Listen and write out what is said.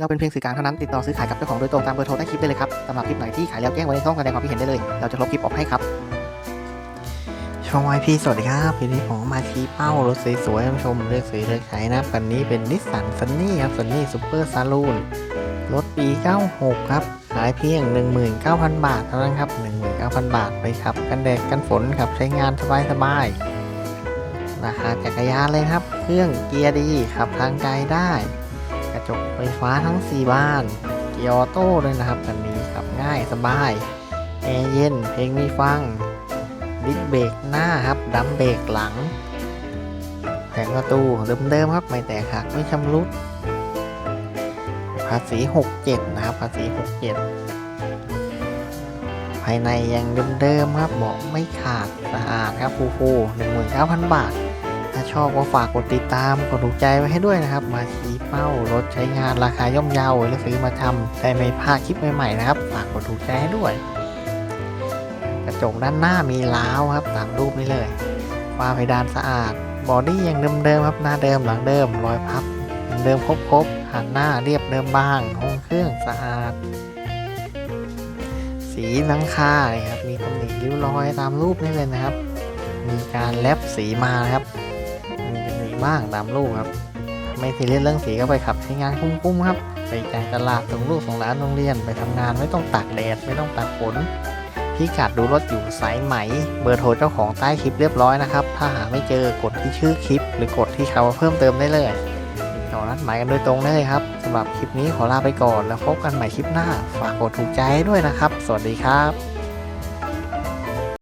เราเป็นเพียงสื่อกลางเท่านั้นติดต่อซื้อขายกับเจ้าของโดยตรงตามเบอร์โทรใต้คลิปได้เลยครับสำหรับคลิปไหนที่ขายแล้วแจ้งไว้ในช่องแสดงความคิดเห็นได้เลย เราจะลบคลิปออกให้ครับชมไอพีสวัสดีครับวันนี้ผมมาชี้เป้ารถสวยๆท่านผู้ชมเลือกซื้อเลือกใช้นะครับคันนี้เป็นนิสสันซันนี่ครับซันนี่ซูเปอร์ซาลูนรถปี 96 ครับ ขายเพียง 19,000 บาทเท่านั้นครับ 19,000 บาทไปครับ กันแดดกันฝนครับใช้งานสบายๆราคาจักรยานเลยครับ เครื่องเกียร์ดีขับทางไกลได้ ระจกไฟฟ้าทั้ง 4 บ้าน เกียร์ออโต้เลยนะครับคันนี้ขับง่ายสบายแอร์เย็นเพลงมีฟังดิสเบรกหน้าครับดัมเบรกหลังแผงประตูเดิมๆครับไม่แตกหักไม่ชำรุด ภาษี 67 นะครับ ภาษี 67 ภายในยังเดิมๆครับเบาะไม่ขาดสะอาดครับฟูฟู19,000 บาท ถ้าชอบก็ฝากกดติดตามกดถูกใจไว้ให้ด้วยนะครับ มาชี้เป้ารถใช้งานราคาย่อมเยาแล้วซื้อมาทำได้ไม่พลาดคลิปใหม่ๆนะครับ ฝากกดถูกใจให้ด้วย กระจกด้านหน้ามีล้าวครับตามรูปนี้เลยฝ้าเพดานสะอาด บอดี้ยังเดิมๆครับหน้าเดิมหลังเดิมรอยพับเดิมครบๆหันหน้าเรียบเดิมบ้างห้องเครื่องสะอาดสีหลังคาเนี่ยครับ มีตำหนิริ้วรอยตามรูปนี้เลยนะครับ มีการแลบสีมานะครับ บ้างตามรูปครับ ไม่ซีเรียสเรื่องสีก็ไปขับใช้งานคุ้มๆครับ ไปจ่ายตลาดส่งลูกส่งร้านโรงเรียนไปทำงานไม่ต้องตากแดดไม่ต้องตากฝนพิกัดดูรถอยู่สายไหม เบอร์โทรเจ้าของใต้คลิปเรียบร้อยนะครับ ถ้าหาไม่เจอกดที่ชื่อคลิป หรือกดที่คำว่าเพิ่มเติมได้เลยติดต่อนัดหมายกันโดยตรงได้เลยครับสำหรับคลิปนี้ขอลาไปก่อนแล้วพบกันใหม่คลิปหน้า ฝากกดถูกใจด้วยนะครับ สวัสดีครับ